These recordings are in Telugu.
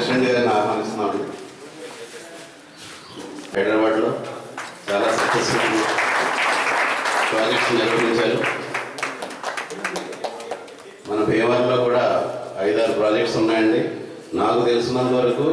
ప్రెసిడెంట్ గారిని ఆహ్వానిస్తున్నాను హైదరాబాద్లో చాలా సక్సెస్ఫుల్ ప్రాజెక్ట్స్ నిర్వహించారు. మన భీమవరంలో కూడా ఐదారు ప్రాజెక్ట్స్ ఉన్నాయండి. నాకు తెలిసినంత వరకు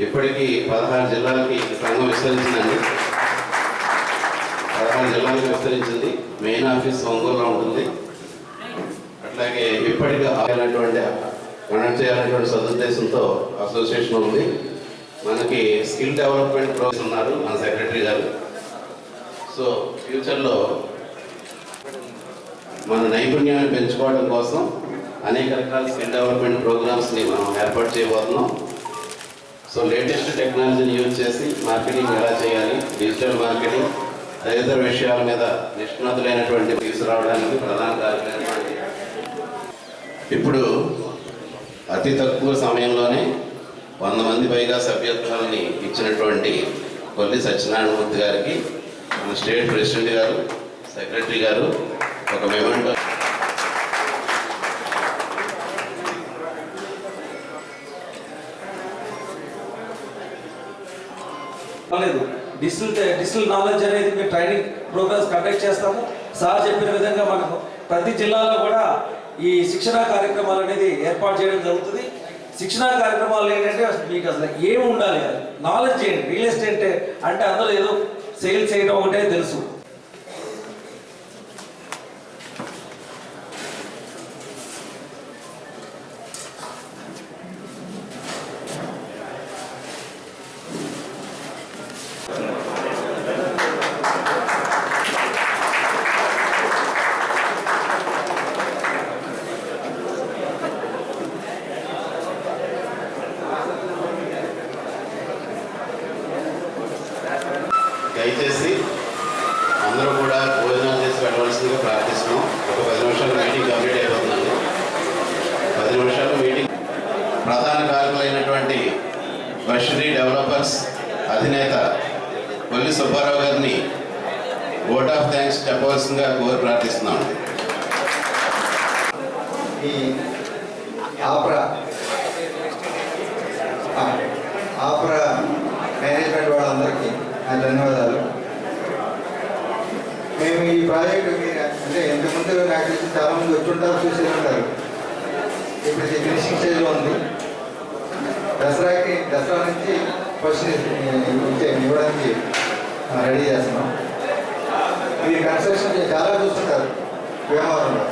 ఇప్పటికీ పదహారు జిల్లాలకి సంఘం విస్తరించిందండి. పదహారు జిల్లాలకు విస్తరించింది. మెయిన్ ఆఫీస్ ఒంగోలులో ఉంటుంది. అట్లాగే ఇప్పటికీ ఆగినటువంటి కండక్ట్ చేయాలనేటువంటి సదుద్దేశంతో అసోసియేషన్ ఉంది. మనకి స్కిల్ డెవలప్మెంట్ ప్రోగ్రెస్ ఉన్నారు మన సెక్రటరీ గారు. సో ఫ్యూచర్లో మన నైపుణ్యాన్ని పెంచుకోవడం కోసం అనేక రకాల స్కిల్ డెవలప్మెంట్ ప్రోగ్రామ్స్ని మనం ఏర్పాటు చేయబోతున్నాం. సో లేటెస్ట్ టెక్నాలజీని యూజ్ చేసి మార్కెటింగ్ ఎలా చేయాలి డిజిటల్ మార్కెటింగ్ తదితర విషయాల మీద నిష్ణాతులైనటువంటి తీసుకురావడానికి ప్రధాన కార్యక్రమం ఇప్పుడు అతి తక్కువ సమయంలోనే వంద మంది పైగా సభ్యత్వాలని ఇచ్చినటువంటి కొల్లి సత్యనారాయణమూర్తి గారికి మన స్టేట్ ప్రెసిడెంట్ గారు సెక్రటరీ గారు ఒక మెమెంటో లేదు డిజిటల్ డిజిటల్ నాలెడ్జ్ అనేది మేము ట్రైనింగ్ ప్రోగ్రామ్స్ కండక్ట్ చేస్తాము. సార్ చెప్పిన విధంగా మనకు ప్రతి జిల్లాలో కూడా ఈ శిక్షణా కార్యక్రమాలు అనేది ఏర్పాటు చేయడం జరుగుతుంది. శిక్షణా కార్యక్రమాలు ఏంటంటే అసలు మీకు అసలు ఏమి ఉండాలి? నాలెడ్జ్ ఏంటి? రియల్ ఎస్టేట్ అంటే అందులో ఏదో సేల్ చేయడం ఒకటే తెలుసు దయచేసి అందరూ కూడా భోజనాలు చేసి వెళ్ళవలసిందిగా ప్రార్థిస్తున్నాం ఒక పది నిమిషాలు మీటింగ్ కంప్లీట్ అయిపోతున్నాను పది నిమిషాలు మీటింగ్ ప్రధాన కారకులైనటువంటి బషరీ డెవలపర్స్ అధినేత కొల్లి సుబ్బారావు గారిని ఓట్ ఆఫ్ థ్యాంక్స్ చెప్పవలసిందిగా కోరి ప్రార్థిస్తున్నాం. ఈ ఆప్రా ఆ, ఆప్రా మేనేజ్మెంట్ వాళ్ళందరికీ నా ధన్యవాదాలు. మేము ఈ ప్రాజెక్టు అంటే ఎంతమంది నాకు తెలిసి చాలా మంది వచ్చుంటారు చూసి ఉంటారు ఇప్పుడు ఫినిషింగ్ స్టేజ్లో ఉంది. దసరాకి దసరా నుంచి ఫస్ట్ ఇవ్వడానికి రెడీ చేస్తున్నాం. ఇది కన్స్ట్రక్షన్ చాలా చూస్తుంటారు వ్యవహారంలో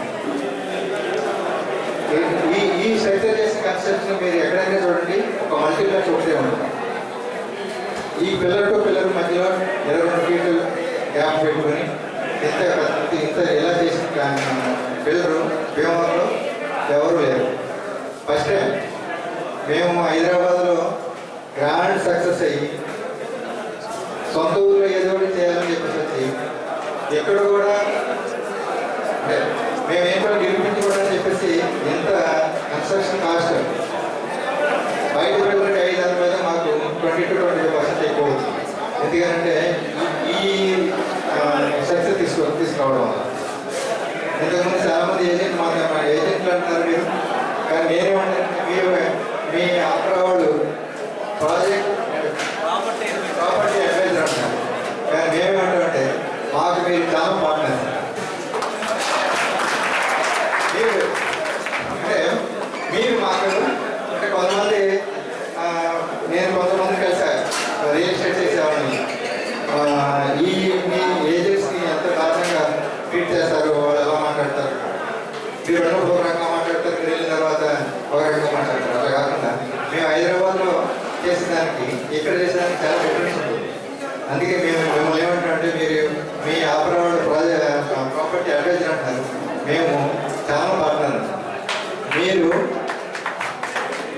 ఈ ఈ సైతం చేసిన కన్స్ట్రక్షన్ మీరు ఎక్కడైనా చూడండి ఒక మల్టీప్లెక్స్ ఒకటే ఉంటుంది. ఈ పిల్లర్ టు పిల్లర్ మధ్యలో ఇరవై రెండు ఫీట్లు గ్యాప్ పెట్టుకొని ఇంత పెద్ద- ఇంత ఎలా చేసిన పిల్లరు భీమవరంలో ఎవరు లేరు. ఫస్ట్ టైం మేము హైదరాబాద్లో గ్రాండ్ సక్సెస్ అయ్యి సొంత ఊళ్ళో ఏదో ఒకటి చేయాలని చెప్పేసి వచ్చి ఎక్కడ కూడా అంటే మేము ఏం కూడా నిర్మించుకోవడం చెప్పేసి ఎంత కన్స్ట్రక్షన్ కాస్ట్ బయట పెట్టుకుంటే ఐదు వందల మీద మాకు twenty two twenty five percent ఎక్కువ అవుతుంది. ఎందుకంటే ఈ సక్సెస్ తీసుకో తీసుకురావడం వల్ల. ఇంతకుముందు చాలామంది ఏజెంట్ మా మా ఏజెంట్లు అంటున్నారు మీరు. కానీ నేనేమంటాను మీరు మీ ఆఫ్టర్ వాళ్ళు ప్రాజెక్ట్ ప్రాపర్టీ అడ్వైజర్ అంటున్నారు కానీ మేమేమంటామంటే మాకు మీరు చాలా పార్ట్నర్ మీరు అంటే మీరు మాకు అంటే కొంతమంది నేను కొంతమంది కలిసాను రియల్ ఎస్టేట్ చేసేవాడిని ఆ, ఈ మీ ఏజెంట్స్ని ఎంత దారుణంగా ట్రీట్ చేస్తారు వాళ్ళు ఎలా మాట్లాడతారు మీరు ఉన్నప్పుడు ఒక రకంగా మాట్లాడతారు మీరు వెళ్ళిన తర్వాత ఒక రకంగా మాట్లాడతారు అలా కాకుండా మేము హైదరాబాద్లో చేసిన దానికి ఇక్కడ చేసిన దానికి చాలా డిఫరెన్స్ ఉంటుంది అందుకే మేము మిమ్మల్ని ఏమంటామంటే మీరు మీ ఆపరాడు ప్రాజెక్ట్ ప్రాపర్టీ అడ్వైజర్ అంటారు మేము చాలా పార్ట్నర్ మీరు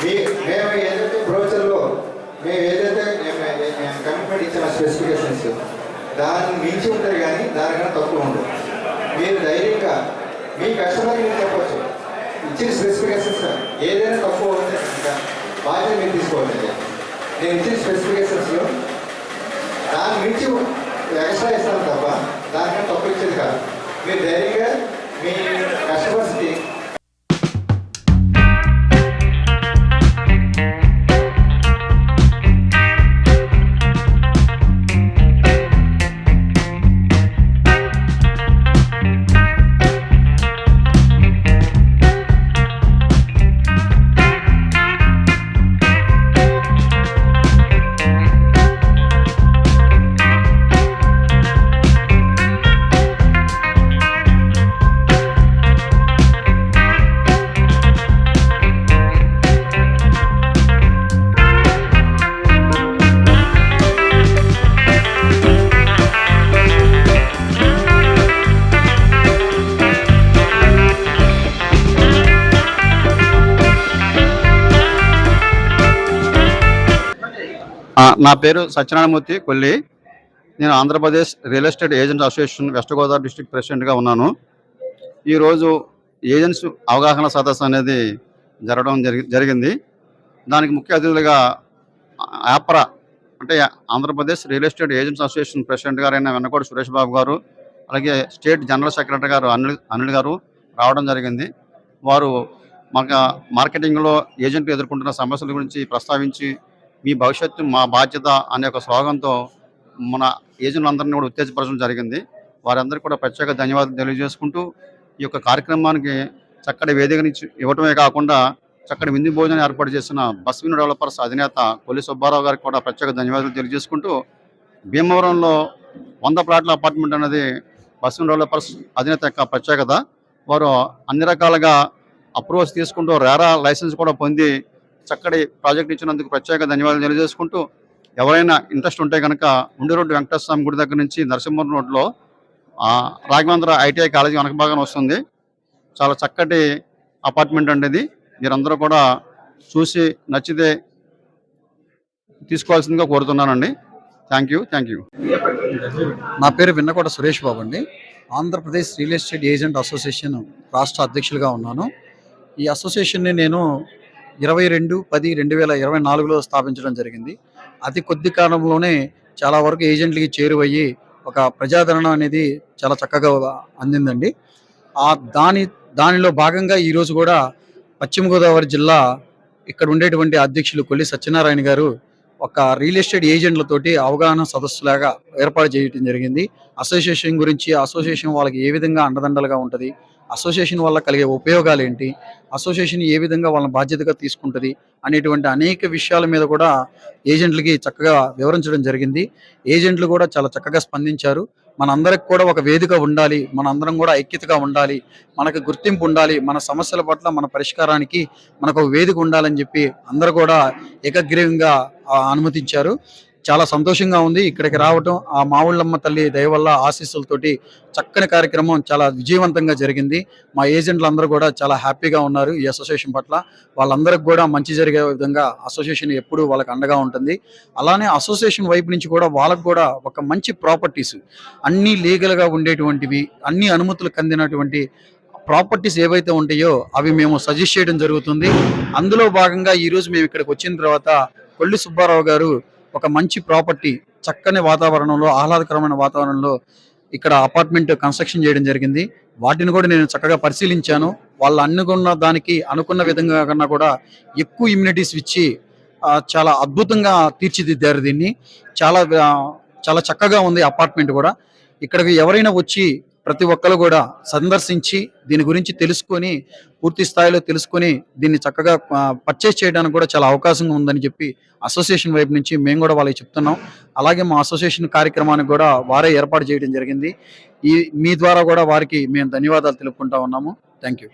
మీ మేము ఏదైతే బ్రోచర్లో మేము ఏదైతే కమిట్మెంట్ ఇచ్చిన స్పెసిఫికేషన్స్ దాన్ని మించి ఉంటాయి కానీ దానికన్నా తక్కువ ఉండదు మీరు ధైర్యంగా మీ కస్టమర్కి మీరు చెప్పచ్చు. ఇచ్చిన స్పెసిఫికేషన్స్ ఏదైనా తక్కువ ఉంటే కనుక బాధ్యత మీరు తీసుకోవాలి. నేను ఇచ్చిన స్పెసిఫికేషన్స్లో దాని మించి ఎక్స్ట్రా ఇస్తారు తప్ప దానికన్నా తప్పు ఇచ్చేది కాదు. మీరు ధైర్యంగా మీ కస్టమర్స్కి నా పేరు సత్యనారాయణమూర్తి కొల్లి. నేను Andhra Pradesh real estate agents association west Godavari district ప్రెసిడెంట్గా ఉన్నాను. ఈరోజు ఏజెంట్స్ అవగాహన సదస్సు అనేది జరగడం జరిగి జరిగింది. దానికి ముఖ్య అతిథులుగా యాప్రా అంటే Andhra Pradesh real estate agents association president గారైన వెన్నకోటి సురేష్ బాబు గారు అలాగే స్టేట్ జనరల్ సెక్రటరీ గారు అనిల్ అనిల్ గారు రావడం జరిగింది. వారు మాకు మార్కెటింగ్లో ఏజెంట్లు ఎదుర్కొంటున్న సమస్యల గురించి ప్రస్తావించి మీ భవిష్యత్తు మా బాధ్యత అనే ఒక స్లోగన్తో మన ఏజెంట్లందరినీ కూడా ఉత్తేజపరచడం జరిగింది. వారందరికీ కూడా ప్రత్యేక ధన్యవాదాలు తెలియజేసుకుంటూ ఈ యొక్క కార్యక్రమానికి చక్కటి వేదికనిచ్చి ఇవ్వటమే కాకుండా చక్కటి విందు భోజనం ఏర్పాటు చేసిన బస్విన్ డెవలపర్స్ అధినేత కొల్లి సుబ్బారావు గారికి కూడా ప్రత్యేక ధన్యవాదాలు తెలియజేసుకుంటూ భీమవరంలో వంద ప్లాట్ల అపార్ట్మెంట్ అనేది బస్విన్ డెవలపర్స్ అధినేత యొక్క ప్రత్యేకత. వారు అన్ని రకాలుగా అప్రూవల్స్ తీసుకుంటూ రేరా లైసెన్స్ కూడా పొంది చక్కటి ప్రాజెక్ట్ ఇచ్చినందుకు ప్రత్యేక ధన్యవాదాలు తెలియజేసుకుంటూ ఎవరైనా ఇంట్రెస్ట్ ఉంటే కనుక ఉండి రోడ్డు వెంకటేశ్వర స్వామి గుడి దగ్గర నుంచి నరసింహం రోడ్లో రాఘవేంద్ర ఐటీఐ కాలేజీ వెనక భాగం వస్తుంది. చాలా చక్కటి అపార్ట్మెంట్ అండి ఇది. మీరందరూ కూడా చూసి నచ్చితే తీసుకోవాల్సిందిగా కోరుతున్నానండి. Thank you thank you. నా పేరు విన్నకోట సురేష్ బాబు అండి. Andhra Pradesh real estate agent association రాష్ట్ర అధ్యక్షులుగా ఉన్నాను. ఈ అసోసియేషన్ని నేను ఇరవై రెండు పది రెండు వేల ఇరవై నాలుగులో స్థాపించడం జరిగింది. అతి కొద్ది కాలంలోనే చాలా వరకు ఏజెంట్లకి చేరువయ్యి ఒక ప్రజాదరణ అనేది చాలా చక్కగా అందిందండి. ఆ దాని దానిలో భాగంగా ఈరోజు కూడా పశ్చిమ గోదావరి జిల్లా ఇక్కడ ఉండేటువంటి అధ్యక్షులు కొల్లి సత్యనారాయణ గారు ఒక రియల్ ఎస్టేట్ ఏజెంట్లతోటి అవగాహన సదస్సులాగా ఏర్పాటు చేయడం జరిగింది. అసోసియేషన్ గురించి అసోసియేషన్ వాళ్ళకి ఏ విధంగా అండదండలుగా ఉంటుంది అసోసియేషన్ వల్ల కలిగే ఉపయోగాలు ఏంటి అసోసియేషన్ ఏ విధంగా వాళ్ళని బాధ్యతగా తీసుకుంటుంది? అనేటువంటి అనేక విషయాల మీద కూడా ఏజెంట్లకి చక్కగా వివరించడం జరిగింది. ఏజెంట్లు కూడా చాలా చక్కగా స్పందించారు. మనందరికి కూడా ఒక వేదిక ఉండాలి. మనందరం కూడా ఐక్యతగా ఉండాలి. మనకు గుర్తింపు ఉండాలి. మన సమస్యల పట్ల మన పరిష్కారానికి మనకు ఒక వేదిక ఉండాలని చెప్పి అందరూ కూడా ఏకగ్రీవంగా అనుమతించారు. చాలా సంతోషంగా ఉంది. ఇక్కడికి రావటం ఆ మావుళ్ళమ్మ తల్లి దయ వల్ల ఆశీస్సులతోటి చక్కని కార్యక్రమం చాలా విజయవంతంగా జరిగింది. మా ఏజెంట్లు అందరూ కూడా చాలా హ్యాపీగా ఉన్నారు ఈ అసోసియేషన్ పట్ల. వాళ్ళందరికి కూడా మంచి జరిగే విధంగా అసోసియేషన్ ఎప్పుడూ వాళ్ళకి అండగా ఉంటుంది. అలానే అసోసియేషన్ వైపు నుంచి కూడా వాళ్ళకు కూడా ఒక మంచి ప్రాపర్టీస్ అన్ని లీగల్గా ఉండేటువంటివి అన్ని అనుమతులు కందినటువంటి ప్రాపర్టీస్ ఏవైతే ఉంటాయో అవి మేము సజెస్ట్ చేయడం జరుగుతుంది. అందులో భాగంగా ఈరోజు మేము ఇక్కడికి వచ్చిన తర్వాత కొల్లి సుబ్బారావు గారు ఒక మంచి ప్రాపర్టీ చక్కని వాతావరణంలో ఆహ్లాదకరమైన వాతావరణంలో ఇక్కడ అపార్ట్మెంట్ కన్స్ట్రక్షన్ చేయడం జరిగింది. వాటిని కూడా నేను చక్కగా పరిశీలించాను. వాళ్ళు అనుకున్న దానికి అనుకున్న విధంగా కన్నా కూడా ఎక్కువ ఇమ్యూనిటీస్ ఇచ్చి చాలా అద్భుతంగా తీర్చిదిద్దారు దీన్ని. చాలా చాలా చక్కగా ఉంది అపార్ట్మెంట్ కూడా. ఇక్కడికి ఎవరైనా వచ్చి ప్రతి ఒక్కరు కూడా సందర్శించి దీని గురించి తెలుసుకొని పూర్తి స్థాయిలో తెలుసుకొని దీన్ని చక్కగా పర్చేస్ చేయడానికి కూడా చాలా అవకాశం ఉందని చెప్పి అసోసియేషన్ వైపు నుంచి మేము కూడా వాళ్ళకి చెప్తున్నాం. అలాగే మా అసోసియేషన్ కార్యక్రమానికి కూడా వారే ఏర్పాటు చేయడం జరిగింది. ఈ మీ ద్వారా కూడా వారికి మేము ధన్యవాదాలు తెలుపుకుంటా ఉన్నాము. Thank you